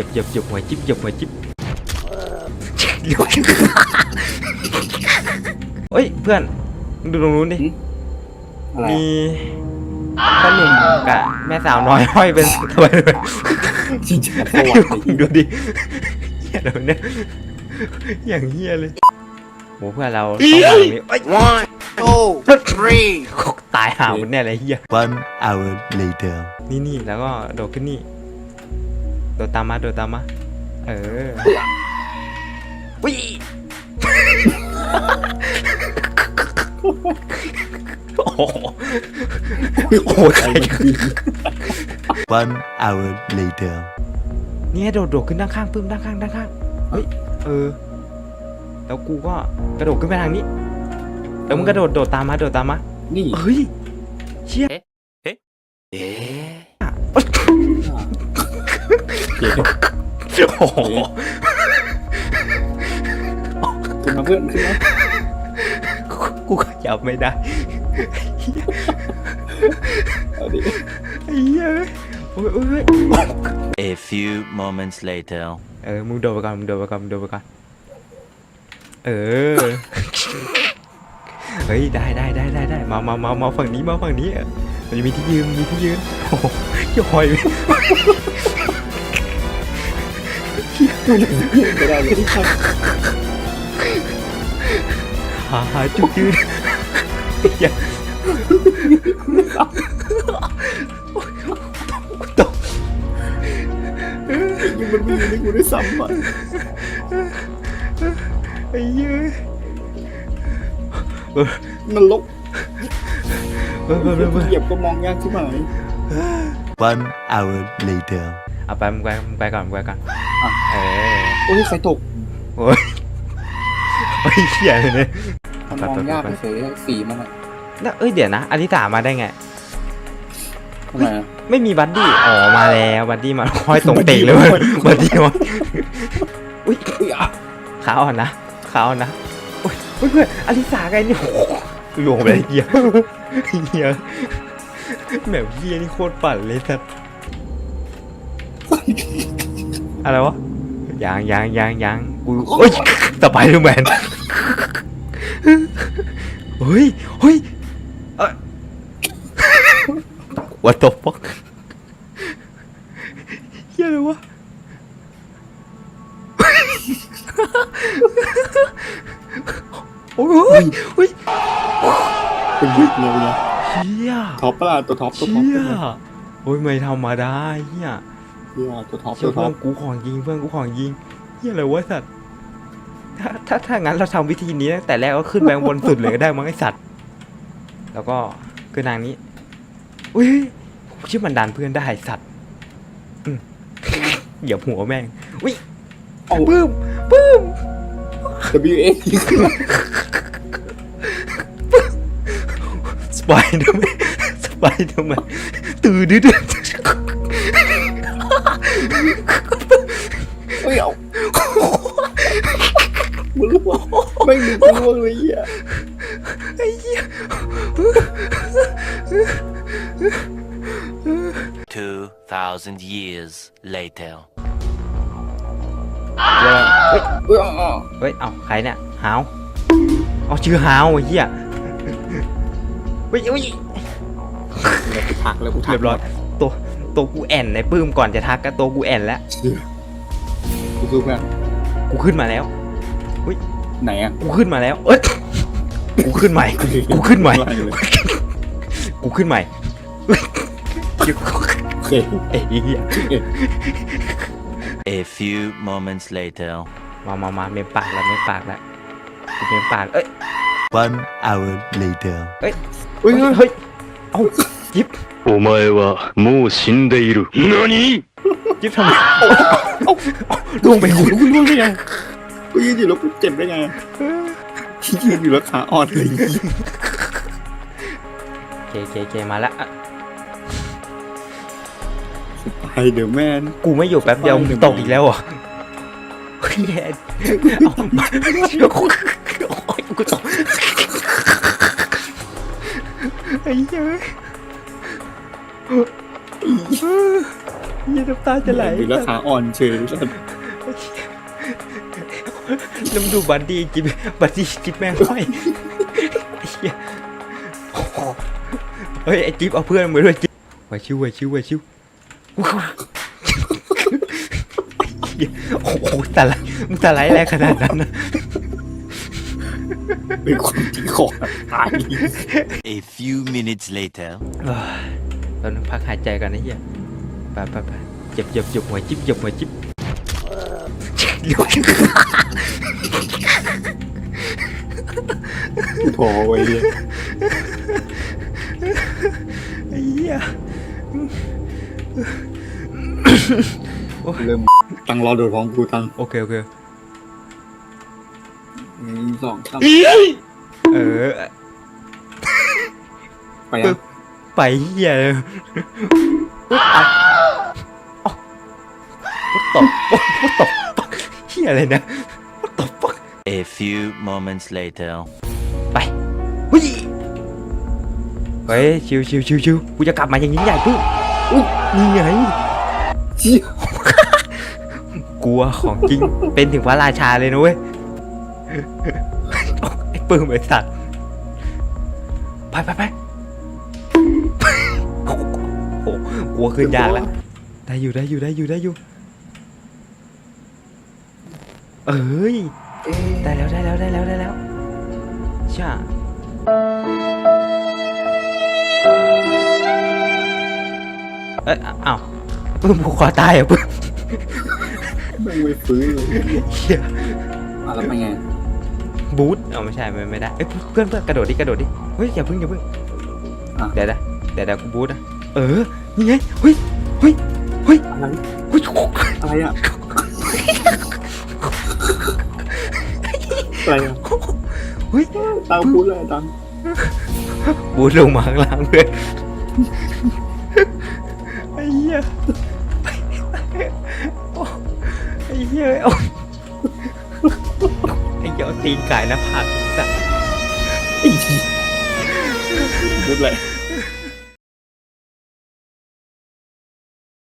จ็บเจ็บเจ็บหัวจิ๊บเจ็บหัวจิ๊บเฮ้ยเพื่อนมึงดูตรงนู้นดิ อะไรมีพ่อหนุ่มกับแม่สาวน้อยห้อยเป็นตัวเลยจริงๆสวัสดีดูดิเฮียเดี๋ยวเนี่ยอย่างเฮียเลยโหเพื่อนเราต้องมาตรงนี้เอ้ย One, two, three. ตายห่าหมดแน่เลยเฮีย One hour later. นี่นี่แล้วก็โดดขึ้นนี่โดดตามมาโดดตามมา เออวิโอ้โหโอ้โหใคร One hour later. เนี่ยโดดโดดขึ้นด้านข้างปึ้มด้านข้างด้านข้างเฮ้ยเออแล้วกูก็กระโดดขึ้นไปทางนี้แล้วมึงกระโดดโดดตามมาโดดตามมานี่ เฮ้ยเชี่ย Eh? โอ้โหขึ้นมาเพื่อนขึ้นมากูขยับไม่ได้เอาดิไอ้เหี้ยโอ้ยโอ้ยโอ้ย A few moments later. เออมึงโดดไปก่อนมึงโดดไปก่อนมึงโดดไปก่อนเออ เฮ้ยได้ได้ได้ได้ได้มามามามาฝั่งนี้มาฝั่งนี้เออมันจะมีที่ยืนมีที่ยืนโอ้โหย่อย ไม่ได้เลยหาหาจุดยืนอย่าตกยังมันไม่อยู่ในกูได้ซ้ำอะไอ้เหี้ยเออนลบเออเออเออเออเหยียบก็มองยากใช่ไหม One hour later. เอาไปมึงไปมึงไปก่อนมึงไปก่อน เออโอ้ยใครตกโอ้ยโอ้ยเหี้ยเลยเนี่ยมันมองยากเฉยๆสีมันอะแล้วเอ้ยเดี๋ยวนะอลิตามาได้ไง ทำไมอะไม่มีบัดดี้อ๋อมาแล้วบัดดี้มาห้อยตรงเตงเลยเว้ยบัดดี้มาอุ้ยอุ้ยอะขาอ่อนนะขาอ่อนนะโอ้ยเฮ้ยเพื่อนอลิสาไงเนี่ยโอ้โหลวงไปเลยเฮียเฮียแบบเฮียนี่โคตรปั่นเลยสัส อะไรวะยางยางยางยางกูโอ้ยสไปเดอร์แมนเฮ้ยเฮ้ยเอ้ย What the fuck เฮียอะไรวะโอ้ยเฮ้ยเป็นยุคเลยนะเฮียท็อปปะล่ะตัวท็อปตัวท็อปเฮียตัวท็อปโอ้ยไม่ธรรมดาเฮีย เหี้ยตัวท็อปเชื่ตัอวท็เพื่ออนปกูของยิงเพื่อนกูของยิงเฮียอะไรวะสัตว์ถ้าถ้าถ้างั้นเราทำวิธีนี้ตั้งแต่แรกก็ขึ้นไปข้างบนสุดเลยก็ได้มั้งไอสัตว์ แล้วก็ขึ้นทางนี้ อุ้ยชื่อมันดันเพื่อนได้สัตว์อืม เหยียบหัวแม่งอุ้ยเอา ปื้มปื้ม W A สไปเดอร์แมนสไปเดอร์แมนตื่นดื้อดื้อ เฮ้ยเอามึงรู้ว่าไม่มีกูรู้เลยเหี้ยไอ้เหี้ย Two thousand years later. เดี๋ยวเฮ้ยเอาเอาเฮ้ย เอาใครเนี่ยฮาว เอาชื่อฮาวไอ้เหี้ยเฮ้ยเฮ้ยแล้วกูทักแล้วกูทักเรียบร้อยตัว ตัวกูแอนในปื้มก่อนจะทักก็ตัวกูแอนแล้วกูสู้เพื่อนกูขึ้นมาแล้วไหนอะกูขึ้นมาแล้ว เอ้ยกูขึ้นใหม่กูขึ้นใหม่อะไรเลยกูขึ้นใหม่โอเคเอ้ยเหี้ย A few moments later. มามามาเมมปากแล้วเมมปากแล้วกูเมมปากเอ้ย One hour later. เฮ้ยเฮ้ยเฮ้ยเฮ้ยเฮ้ยเอายิบ お前はもう死んでいる。何 ยิบทำไมลงไปกู กูรู้ได้ไงกูยืนอยู่แล้วกูเจ็บได้ไงที่ยืนอยู่แล้วขาอ่อนเลย เคเคเคมาแล้วอะ ไปเดี๋ยวแมน กูไม่อยู่แป๊บเดียวมึงตกอีกแล้วเหรอ่ะแย่เอามาโอ้ยกูตกไอ้เหี้ย เหี้ ยน้ำตาจะไหลอยู่แล้วขาอ่อนเฉยสัตว์แล้วมึงดูบัดดี้จิ๊บบัดดี้จิ๊บแม่งห้อยไอ้เหี้ยโอ้โหเฮ้ยไอ้จิ๊บเอาเพื่อนมาด้วยจิ๊บไหวชิวไหวชิวไหวชิวเหี้ยโอ้โหตาไหลมึงตาไหลแรงขนาดนั้นนะเป็นความที่ขอตาย A few minutes later. เอ้ยตอนนึงพักหายใจก่อนนะเฮียไปไปไปเจ็บเจ็บเจ็บหัวจิ๊บเจ็บหัวจิ๊บพอไว้เลยไอ้เหี้ยเริ่มตั้งรอโดดของกูตั้งโอเคโอเคหนึ่งสองสามเออไปอะ ไปเฮียเลยวตบวตบเฮียอะไรนะวัดตบ A few moments later. ไปเฮ้ยเฮ้ยชิวชิวชิวชิวกูจะกลับมาอย่างยิ่งใหญ่ปุ๊บอุ้ยนี่ไงเชี่ยกลัวของจริงเป็นถึงพระราชาเลยนะเว้ยไอ้ปื้มไอ้สัตว์ไปไปไป ลัวขึ้นยากแล้วได้อยู่ได้อยู่ได้อยู่ได้อยู่ เอ้ยได้แล้วได้แล้วได้แล้วได้แล้วช่าเอ้ยอ้าวปื้มผูกคอตายเหรอะปื้มไม่ไม่ฟื้นเลยเหี้ยอะแล้วไปไงบูทเอาไม่ใช่ไม่ไม่ได้เอ้ยเพื่อนเพื่อนกระโดดดิกระโดดดิเฮ้ยอย่าพึ่งอย่าพึ่งอะเดี๋ยวนะเดี๋ยวเดี๋ยวกูบูทนะเออ นี่ไงเฮ้ยเฮ้ยเฮ้ยอะไรเฮ้ยอะไรอะอะไรอะเฮ้ยตามพูดเลยตามบูทลงมาข้างล่างเพื่อนไอ้เหี้ยไอ้เหี้ยเอาไอ้เหี้ยเอาตีนไก่หน้าผากสัตว์พูดเลย